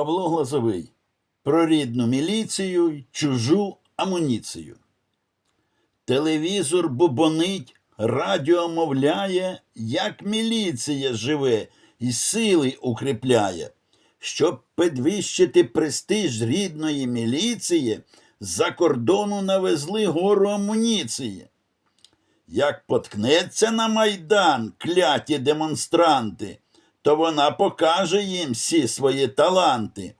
Павло Глазовий про рідну міліцію чужу амуніцію. Телевізор бубонить, радіо мовляє, як міліція живе і сили укріпляє. Щоб підвищити престиж рідної міліції, за кордону навезли гору амуніції. Як поткнеться на майдан кляті демонстранти, то вона покаже їм всі свої таланти.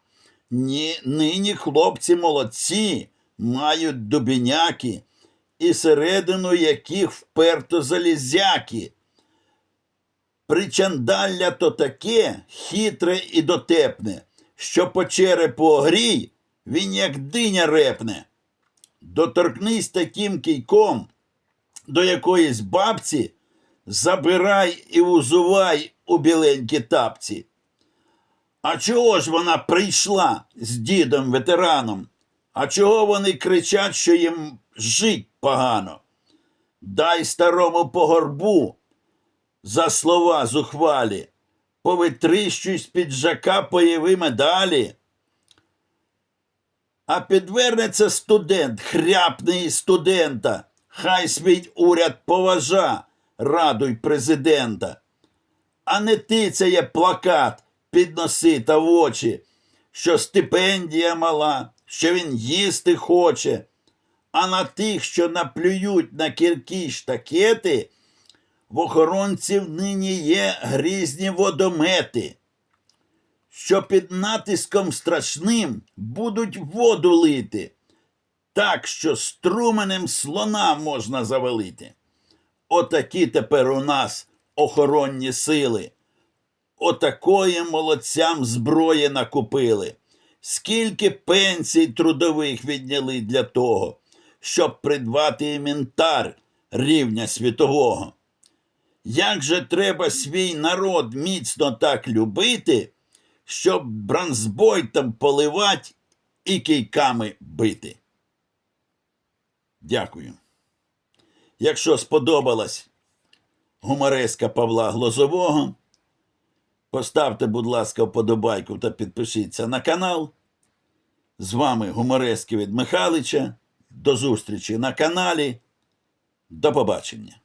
Ні, нині хлопці молодці, мають дубіняки, і середину яких вперто залізяки. Причандалля то таке хитре і дотепне, що по черепу огрій, він як диня репне. Доторкнись таким кійком до якоїсь бабці, забирай і узувай у біленькі тапці. А чого ж вона прийшла з дідом ветераном? А чого вони кричать, що їм жить погано? Дай старому по горбу за слова зухвалі, повитріщуй з піджака появи медалі. А підвернеться студент, хряпне із студента, хай свій уряд поважа, радуй президента. А не тицяє плакат, підноси та в очі, що стипендія мала, що він їсти хоче. А на тих, що наплюють на кіркі штакети, в охоронців нині є грізні водомети, що під натиском страшним будуть воду лити, так що струменем слона можна завалити. Отакі тепер у нас охоронні сили. Отакої молодцям зброї накупили. Скільки пенсій трудових відняли для того, щоб придбати інвентар рівня світового. Як же треба свій народ міцно так любити, щоб бранзбойтом поливать і кийками бити? Дякую. Якщо сподобалась гумореска Павла Глозового, поставте, будь ласка, вподобайку та підпишіться на канал. З вами гуморески від Михайлича. До зустрічі на каналі. До побачення.